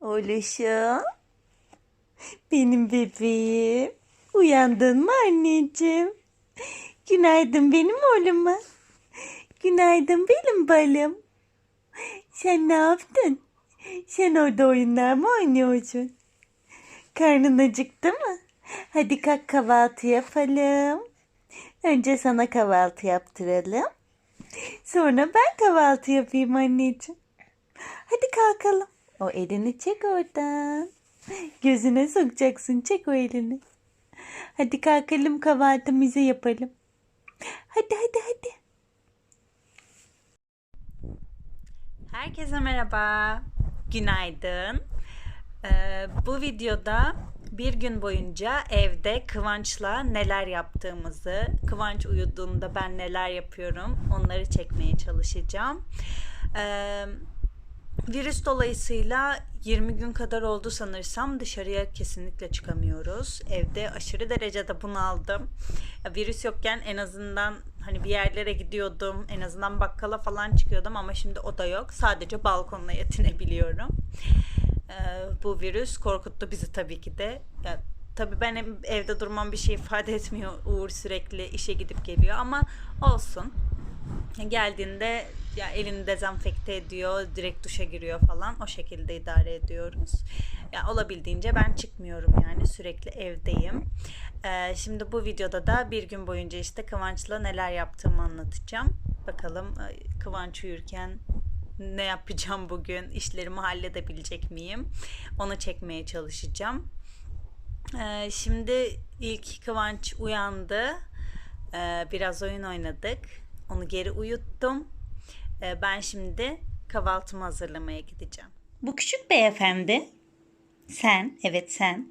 Oluşum. Benim bebeğim. Uyandın mı anneciğim? Günaydın benim oğluma. Günaydın benim balım. Sen ne yaptın? Sen orada oyunlar mı oynuyorsun? Karnın acıktı mı? Hadi kalk kahvaltı yapalım. Önce sana kahvaltı yaptıralım. Sonra ben kahvaltı yapayım anneciğim. Hadi kalkalım. O elini çek oradan. Gözüne sokacaksın. Çek o elini. Hadi kalkalım kahvaltımızı yapalım. Hadi hadi hadi. Herkese merhaba. Günaydın. Ee, bu videoda bir gün boyunca evde Kıvanç'la neler yaptığımızı, Kıvanç uyuduğunda ben neler yapıyorum onları çekmeye çalışacağım. Ee, virüs dolayısıyla 20 gün kadar oldu sanırsam dışarıya kesinlikle çıkamıyoruz. Evde aşırı derecede bunaldım. Virüs yokken en azından hani bir yerlere gidiyordum. En azından bakkala falan çıkıyordum ama şimdi o da yok. Sadece balkonla yetinebiliyorum. Ee, bu virüs korkuttu bizi tabii ki de. Ya, tabii ben ev- evde durmam bir şey ifade etmiyor. Uğur sürekli işe gidip geliyor ama olsun. Geldiğinde ya elini dezenfekte ediyor, direkt duşa giriyor falan. O şekilde idare ediyoruz. Ya olabildiğince ben çıkmıyorum yani sürekli evdeyim. Ee, şimdi bu videoda da bir gün boyunca işte Kıvanç'la neler yaptığımı anlatacağım. Bakalım e, Kıvanç uyurken ne yapacağım bugün, işlerimi halledebilecek miyim? Onu çekmeye çalışacağım. Ee, şimdi ilk Kıvanç uyandı. Ee, biraz oyun oynadık. Onu geri uyuttum. Ee, ben şimdi kahvaltımı hazırlamaya gideceğim. Bu küçük beyefendi, sen, evet sen,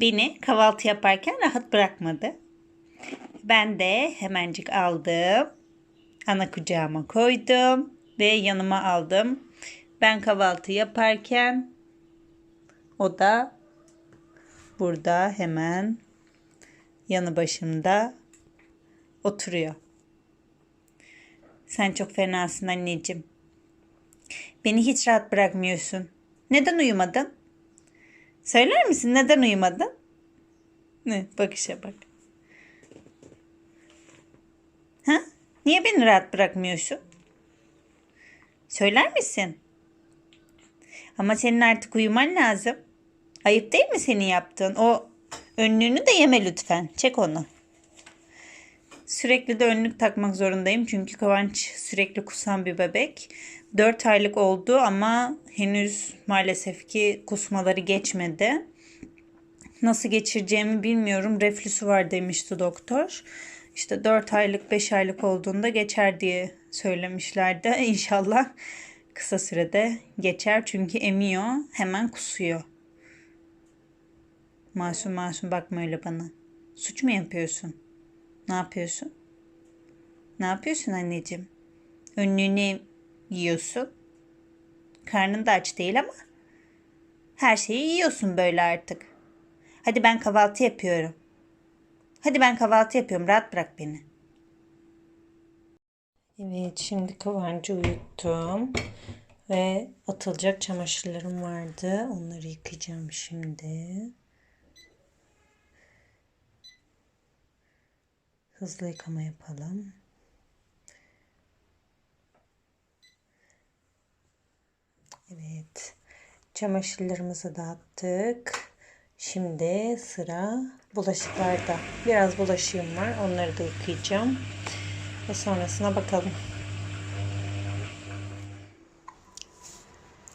beni kahvaltı yaparken rahat bırakmadı. Ben de hemencik aldım. Ana kucağıma koydum ve yanıma aldım. Ben kahvaltı yaparken o da burada hemen yanı başımda oturuyor. Sen çok fenasın anneciğim. Beni hiç rahat bırakmıyorsun. Neden uyumadın? Söyler misin neden uyumadın? Ne bakışa bak. Ha? Niye beni rahat bırakmıyorsun? Söyler misin? Ama senin artık uyuman lazım. Ayıp değil mi senin yaptığın? O önlüğünü de yeme lütfen. Çek onu. Sürekli de önlük takmak zorundayım çünkü Kıvanç sürekli kusan bir bebek. 4 aylık oldu ama henüz maalesef ki kusmaları geçmedi. Nasıl geçireceğimi bilmiyorum. Reflüsü var demişti doktor. İşte 4 aylık 5 aylık olduğunda geçer diye söylemişlerdi. İnşallah kısa sürede geçer çünkü emiyor hemen kusuyor. Masum masum bakma öyle bana. Suç mu yapıyorsun? Ne yapıyorsun? Ne yapıyorsun anneciğim? Önlüğünü yiyorsun. Karnın da aç değil ama her şeyi yiyorsun böyle artık. Hadi ben kahvaltı yapıyorum. Hadi ben kahvaltı yapıyorum. Rahat bırak beni. Evet şimdi Kıvancı uyuttum. Ve atılacak çamaşırlarım vardı. Onları yıkayacağım şimdi. Hızlı yıkama yapalım. Evet. Çamaşırlarımızı dağıttık. Şimdi sıra bulaşıklarda. Biraz bulaşığım var. Onları da yıkayacağım. Ve sonrasına bakalım.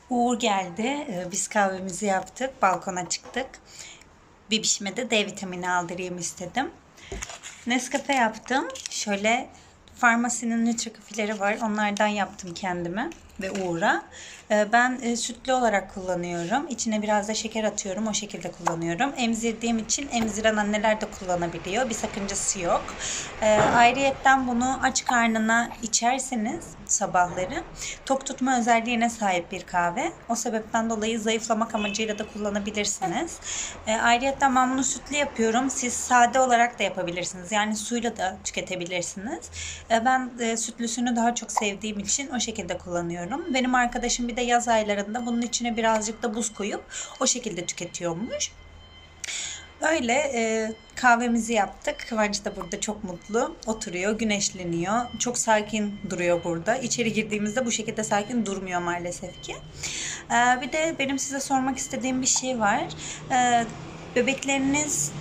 Uğur geldi. Ee, Biz kahvemizi yaptık. Balkona çıktık. Bibişime de D vitamini aldırayım istedim. Nescafe yaptım. Şöyle farmasinin nütrikafileri var. Onlardan yaptım kendime ve Uğur'a. Ee, Ben e, sütlü olarak kullanıyorum. İçine biraz da şeker atıyorum. O şekilde kullanıyorum. Emzirdiğim için emziren anneler de kullanabiliyor. Bir sakıncası yok. Ee, ayrıyetten bunu aç karnına içerseniz sabahları tok tutma özelliğine sahip bir kahve. O sebepten dolayı zayıflamak amacıyla da kullanabilirsiniz. Ee, ayrıyetten ben bunu sütlü yapıyorum. Siz sade olarak da yapabilirsiniz. Yani suyla da tüketebilirsiniz. Ben e, sütlüsünü daha çok sevdiğim için o şekilde kullanıyorum. Tüketmiyorum. Benim arkadaşım bir de yaz aylarında bunun içine birazcık da buz koyup o şekilde tüketiyormuş. Öyle e, kahvemizi yaptık. Kıvanç da burada çok mutlu. Oturuyor, güneşleniyor. Çok sakin duruyor burada. İçeri girdiğimizde bu şekilde sakin durmuyor maalesef ki. E, bir de benim size sormak istediğim bir şey var. E, bebekleriniz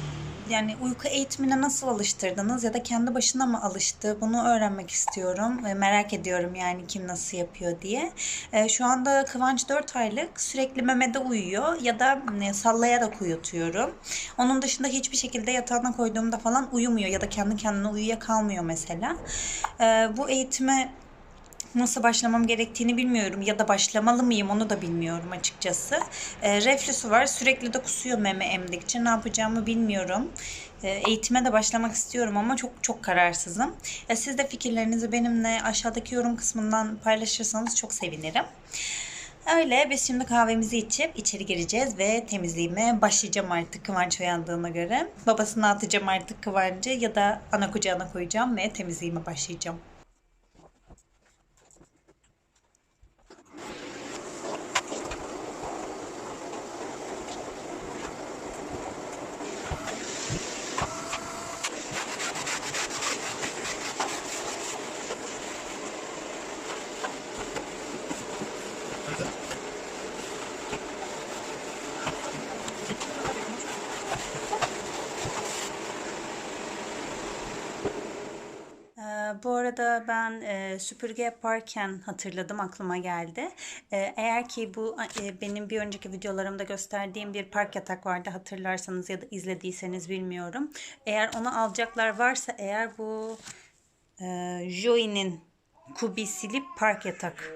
yani uyku eğitimine nasıl alıştırdınız ya da kendi başına mı alıştı? Bunu öğrenmek istiyorum. E, merak ediyorum yani kim nasıl yapıyor diye. E, şu anda Kıvanç 4 aylık. Sürekli memede uyuyor ya da e, sallayarak uyutuyorum. Onun dışında hiçbir şekilde yatağına koyduğumda falan uyumuyor ya da kendi kendine uyuyakalmıyor mesela. E, bu eğitime nasıl başlamam gerektiğini bilmiyorum ya da başlamalı mıyım onu da bilmiyorum açıkçası. E, reflüsü var sürekli de kusuyor meme emdikçe ne yapacağımı bilmiyorum. E, eğitime de başlamak istiyorum ama çok çok kararsızım. E, siz de fikirlerinizi benimle aşağıdaki yorum kısmından paylaşırsanız çok sevinirim. Öyle biz şimdi kahvemizi içip içeri gireceğiz ve temizliğime başlayacağım artık Kıvanç uyandığına göre. Babasına atacağım artık Kıvanç'ı ya da ana kucağına koyacağım ve temizliğime başlayacağım. Ee, Bu arada ben e, süpürge yaparken hatırladım aklıma geldi. E, eğer ki bu e, benim bir önceki videolarımda gösterdiğim bir park yatak vardı hatırlarsanız ya da izlediyseniz bilmiyorum. Eğer onu alacaklar varsa eğer bu e, Joey'nin Kubi park yatak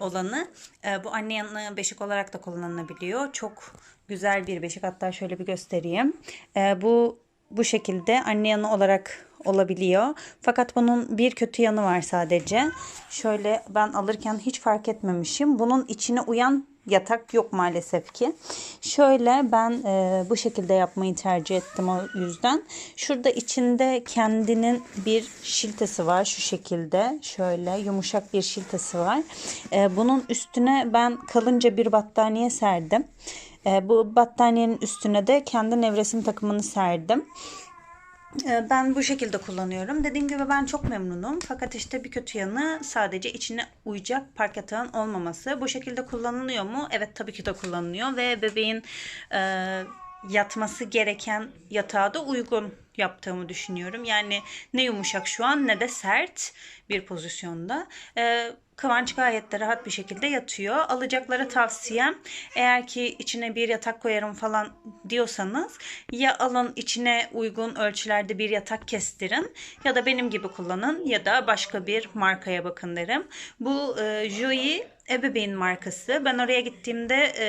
olanı. E, bu anne yanı beşik olarak da kullanılabiliyor. Çok güzel bir beşik. Hatta şöyle bir göstereyim. E, bu bu şekilde anne yanı olarak olabiliyor. Fakat bunun bir kötü yanı var sadece. Şöyle ben alırken hiç fark etmemişim. Bunun içine uyan yatak yok maalesef ki. Şöyle ben e, bu şekilde yapmayı tercih ettim o yüzden. Şurada içinde kendinin bir şiltesi var şu şekilde. Şöyle yumuşak bir şiltesi var. E, bunun üstüne ben kalınca bir battaniye serdim. E, bu battaniyenin üstüne de kendi nevresim takımını serdim. Ee, Ben bu şekilde kullanıyorum. Dediğim gibi ben çok memnunum. Fakat işte bir kötü yanı sadece içine uyacak park yatağın olmaması. Bu şekilde kullanılıyor mu? Evet tabii ki de kullanılıyor ve bebeğin e, yatması gereken yatağa da uygun yaptığımı düşünüyorum. Yani ne yumuşak şu an ne de sert bir pozisyonda. E, Kıvanç gayet de rahat bir şekilde yatıyor. Alacaklara tavsiyem eğer ki içine bir yatak koyarım falan diyorsanız ya alın içine uygun ölçülerde bir yatak kestirin ya da benim gibi kullanın ya da başka bir markaya bakın derim. Bu e, Joey ebeveyn markası. Ben oraya gittiğimde e,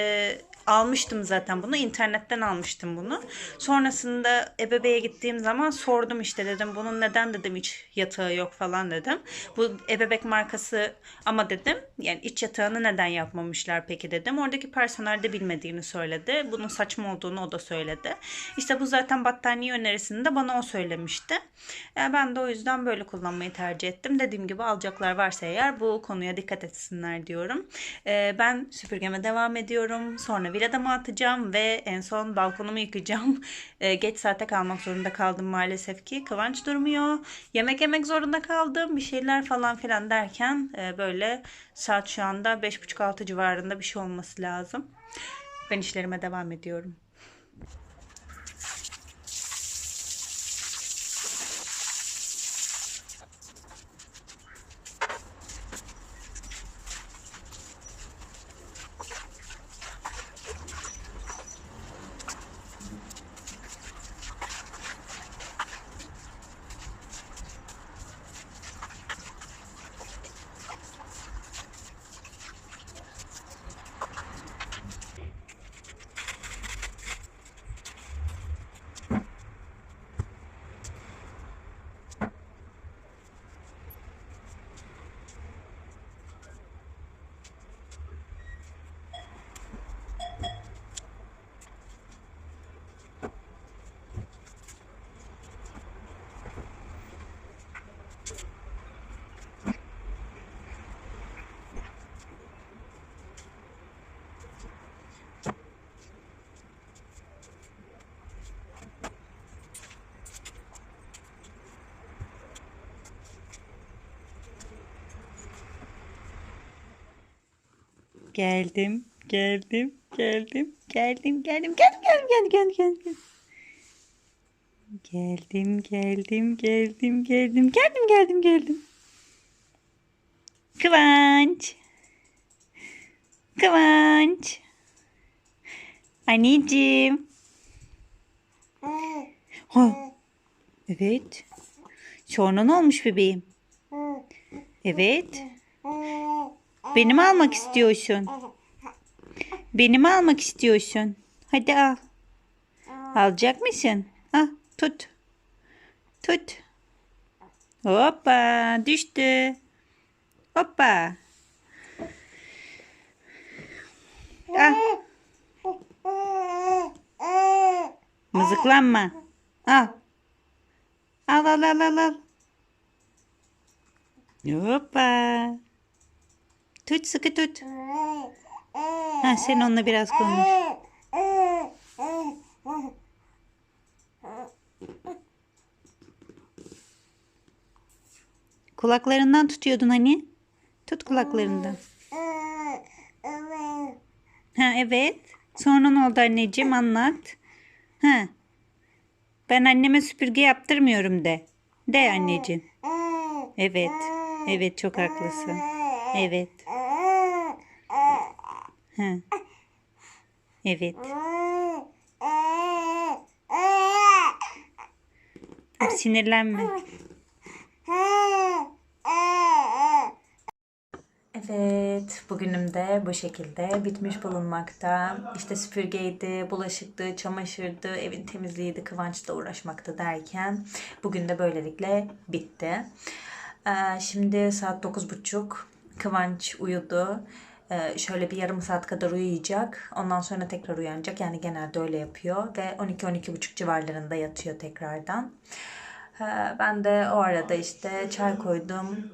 almıştım zaten bunu. internetten almıştım bunu. Sonrasında ebeveğe gittiğim zaman sordum işte dedim bunun neden dedim hiç yatağı yok falan dedim. Bu ebebek markası ama dedim yani iç yatağını neden yapmamışlar peki dedim. Oradaki personel de bilmediğini söyledi. Bunun saçma olduğunu o da söyledi. İşte bu zaten battaniye önerisini de bana o söylemişti. Yani ben de o yüzden böyle kullanmayı tercih ettim. Dediğim gibi alacaklar varsa eğer bu konuya dikkat etsinler diyorum. Ee, ben süpürgeme devam ediyorum. Sonra villadama atacağım ve en son balkonumu yıkayacağım. Ee, geç saate kalmak zorunda kaldım maalesef ki. Kıvanç durmuyor. Yemek yemek zorunda kaldım. Bir şeyler falan filan derken e, böyle saat şu anda 5.30-6 civarında bir şey olması lazım. Ben işlerime devam ediyorum. Geldim, geldim, geldim, geldim, geldim, geldim, geldim, geldim, geldim, geldim. Geldim, geldim, geldim, geldim, geldim, geldim, geldim. Kıvanç. Kıvanç. Anneciğim. Ha. Evet. Ne olmuş bebeğim? Evet. Beni mi almak istiyorsun? Beni mi almak istiyorsun? Hadi al. Alacak mısın? Ah, tut. Tut. Hoppa, düştü. Hoppa. Ah. Mızıklanma. Al. Al al al al al. Hoppa. Tut sıkı tut. Ha, sen onunla biraz konuş. Kulaklarından tutuyordun hani. Tut kulaklarından. Ha evet. Sonra ne oldu anneciğim anlat. Ha. Ben anneme süpürge yaptırmıyorum de. De anneciğim. Evet. Evet çok haklısın. Evet. Evet. Sinirlenme. Evet, bugünüm de bu şekilde bitmiş bulunmakta. İşte süpürgeydi, bulaşıktı, çamaşırdı, evin temizliğiydi, Kıvanç'la uğraşmakta derken bugün de böylelikle bitti. Ee, şimdi saat 9.30. Kıvanç uyudu. Ee, şöyle bir yarım saat kadar uyuyacak. Ondan sonra tekrar uyanacak. Yani genelde öyle yapıyor. Ve 12-12.30 civarlarında yatıyor tekrardan. Ee, ben de o arada işte çay koydum.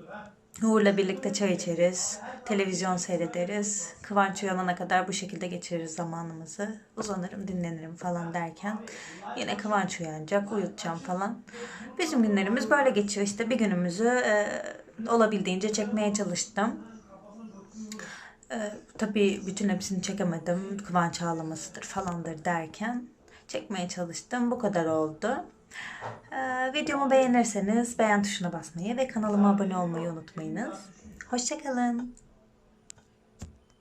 Uğur'la birlikte çay içeriz, televizyon seyrederiz. Kıvanç uyanana kadar bu şekilde geçiririz zamanımızı. Uzanırım, dinlenirim falan derken yine Kıvanç uyanacak, uyutacağım falan. Bizim günlerimiz böyle geçiyor işte. Bir günümüzü e, olabildiğince çekmeye çalıştım. E, tabii bütün hepsini çekemedim. Kıvanç ağlamasıdır falandır derken çekmeye çalıştım. Bu kadar oldu. Ee, videomu beğenirseniz beğen tuşuna basmayı ve kanalıma abone olmayı unutmayınız. Hoşçakalın.